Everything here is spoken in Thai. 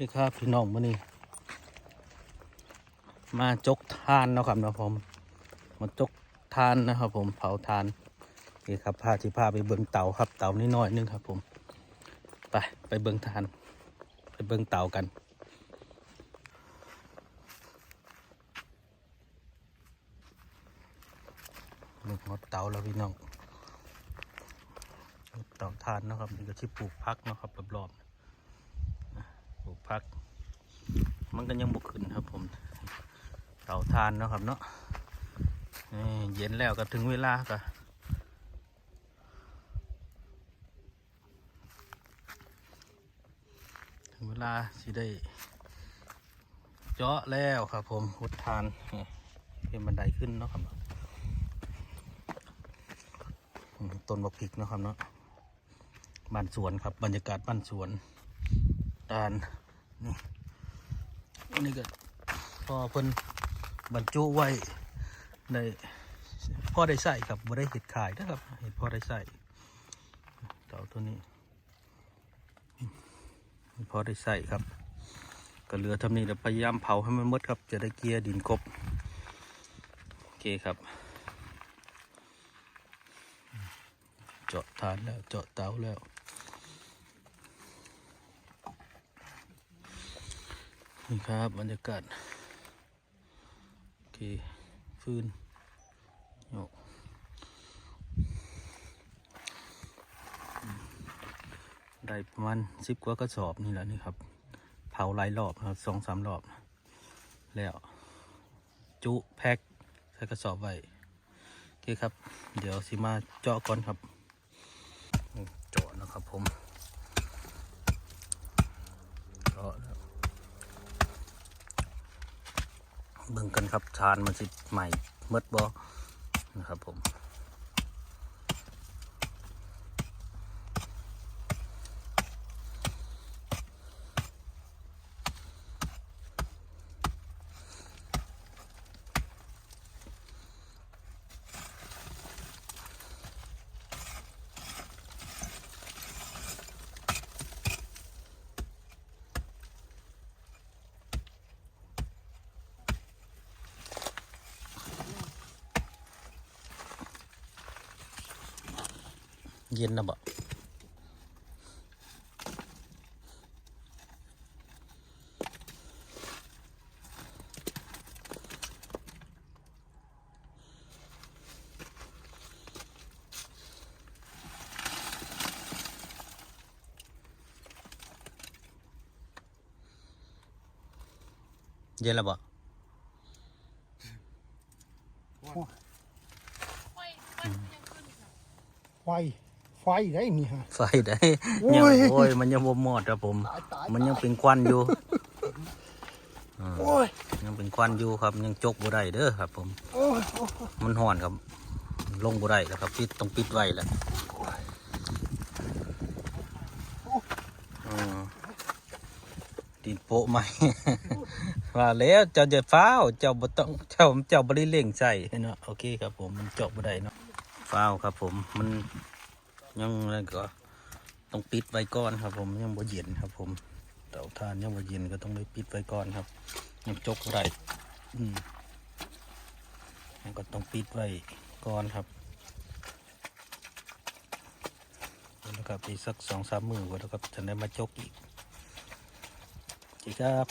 นี่ครับพี่น้องมื่อนี้มาจกทานนะครับนะผมมาจกทานนะครับผมเผาทานนี่ครับพาที่พาไปเบิ่งเต่าครับ เต่านิดหน่อยนึงครับ ผม ไปไปเบิ่งทาน ไปเบิ่งเต่ากันนี่หมดเต่าแล้วพี่น้องเต่าทานนะครับนี่ก็ที่ปลูกพักนะครับรอบๆ พัก มันก็ยังบุกขึ้นครับผมเตาทานเนาะครับเนาะเย็นแล้วก็ถึงเวลาก็ถึงเวลาสิได้เจาะแล้วครับผมหุดทานเป็นบันไดขึ้นเนาะครับอืมต้นบักพริกเนาะครับเนาะบ้านสวนครับบรรยากาศบ้านสวนด้าน นี่นี่ก็พอเพิ่นบรรจุไว้ในพ่อได้ใส่ครับบ่ได้เห็ดขายนะครับเห็ดพ่อได้ใส่เต่าตัวนี้พอได้ใส่ครับก็เหลือทำนี้เดี๋ยวพยายามเผาให้มันมดครับ จะได้เกลียดินกบโอเคครับ เจาะฐานแล้วเจาะเตาแล้ว นี่ครับบรรยากาศโอเคฟืนโยกได้ประมาณสิบกว่ากระสอบนี่แหละนี่ครับ เผาหลายรอบครับสองสามรอบ แล้ว จุแพ็คใส่กระสอบไว้โอเคครับ เดี๋ยวสิมาเจาะก่อนครับ เจาะนะครับผมเจาะแล้ว เบิ่งกันครับชานมันสิใหม่เมดบอนะครับผม เย็นนะบ่เย็นแล้วบ่ไฟ ไฟได้นี่ฮะไฟได้โอ้ยยังโอ้ยมันยังบ่หมดครับผมตายตายมันยังเป็นควันอยู่โอ้ยยังเป็นควันอยู่ครับยังจกบ่ได้เด้อครับ ผมโอ้ยโอ้ยมันห่อนครับ ลงบ่ได้แล้วครับปิดต้องปิดไว้แหล้วดินโปะใหม่ว่าแล้วเจ้าจะฟ้าวเจ้าบ่ต้องเจ้าเจ้าบ่ได้เล่งใส่เนาะโอเคครับผมมันเจาะบ่ได้เนาะฟ้าวครับผมมัน ยังนั่นก็ต้องปิดไว้ก่อนครับ ผมยังบ่เย็นครับ ผมเตาถ่านยังบ่เย็นก็ต้องไปปิดไว้ก่อนครับยังจกได้อืมมันก็ต้องปิดไว้ก่อนครับแล้วก็ไปสักสองสามมือแล้วก็จะได้มาจกอีกโอเคครับ